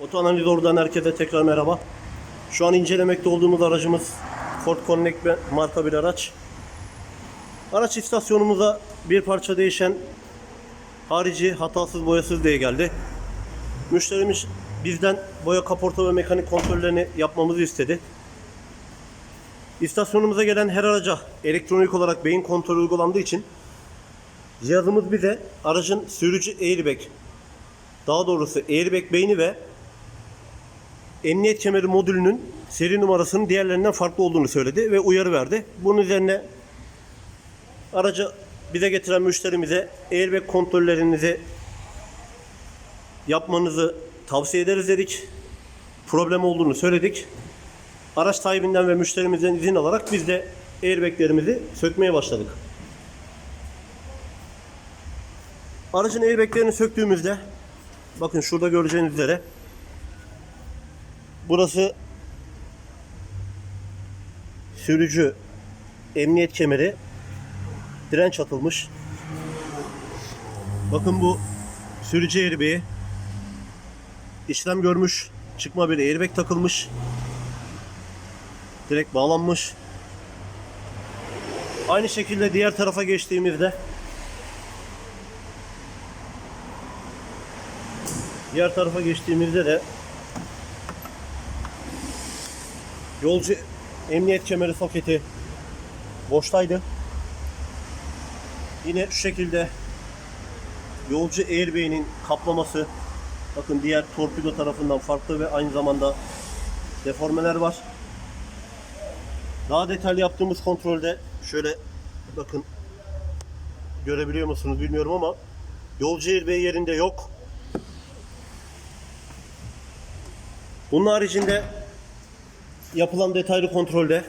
Oto Analiz Ordu'dan herkese tekrar merhaba. Şu an incelemekte olduğumuz aracımız Ford Connect marka bir araç. Araç istasyonumuza bir parça değişen harici hatasız boyasız diye geldi. Müşterimiz bizden boya kaporta ve mekanik kontrollerini yapmamızı istedi. İstasyonumuza gelen her araca elektronik olarak beyin kontrolü uygulandığı için cihazımız bize aracın sürücü airbag daha doğrusu airbag beyni ve emniyet kemeri modülünün seri numarasının diğerlerinden farklı olduğunu söyledi ve uyarı verdi. Bunun üzerine aracı bize getiren müşterimize airbag kontrollerinizi yapmanızı tavsiye ederiz dedik. Problem olduğunu söyledik. Araç sahibinden ve müşterimizden izin alarak biz de airbaglerimizi sökmeye başladık. Aracın airbaglerini söktüğümüzde bakın şurada göreceğiniz üzere burası sürücü emniyet kemeri direnç atılmış. Bakın bu sürücü airbag'i işlem görmüş. Çıkma bir airbag takılmış. Direkt bağlanmış. Aynı şekilde diğer tarafa geçtiğimizde Diğer tarafa geçtiğimizde de yolcu emniyet kemeri soketi boştaydı. Yine şu şekilde yolcu airbag'inin kaplaması bakın diğer torpido tarafından farklı ve aynı zamanda deformeler var. Daha detaylı yaptığımız kontrolde şöyle bakın görebiliyor musunuz bilmiyorum ama yolcu airbag yerinde yok. Bunun haricinde yapılan detaylı kontrolde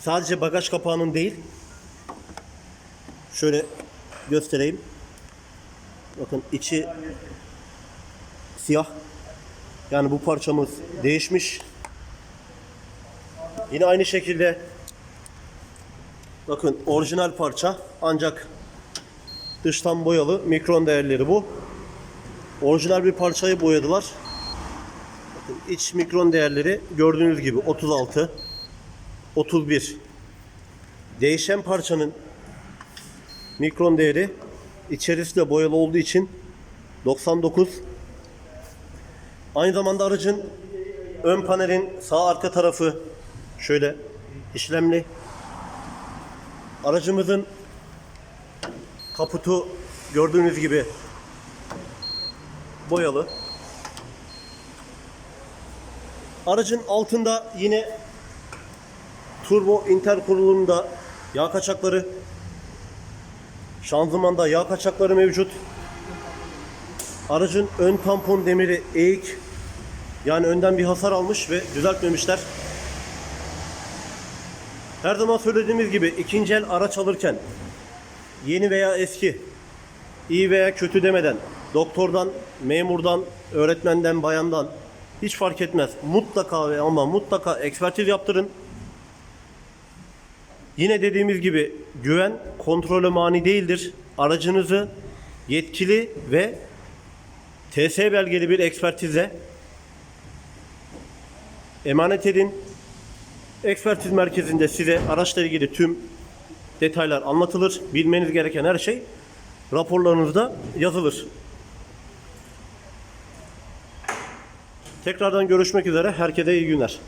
sadece bagaj kapağının değil şöyle göstereyim. Bakın içi siyah. Yani bu parçamız değişmiş. Yine aynı şekilde bakın orijinal parça ancak dıştan boyalı mikron değerleri bu. Orijinal bir parçayı boyadılar. İç mikron değerleri gördüğünüz gibi 36 31 değişen parçanın mikron değeri içerisi de boyalı olduğu için 99 aynı zamanda aracın ön panelin sağ arka tarafı şöyle işlemli. Aracımızın kaputu gördüğünüz gibi boyalı Aracın altında yine turbo interkurulumda yağ kaçakları, şanzımanda yağ kaçakları mevcut. Aracın ön tampon demiri eğik. Yani önden bir hasar almış ve düzeltmemişler. Her zaman söylediğimiz gibi ikinci el araç alırken yeni veya eski, iyi veya kötü demeden doktordan, memurdan, öğretmenden, bayandan hiç fark etmez. Mutlaka ve ama mutlaka ekspertiz yaptırın. Yine dediğimiz gibi güven kontrolü mani değildir. Aracınızı yetkili ve TS belgeli bir ekspertize emanet edin. Ekspertiz merkezinde size araçla ilgili tüm detaylar anlatılır. Bilmeniz gereken her şey raporlarınızda yazılır. Tekrardan görüşmek üzere. Herkese iyi günler.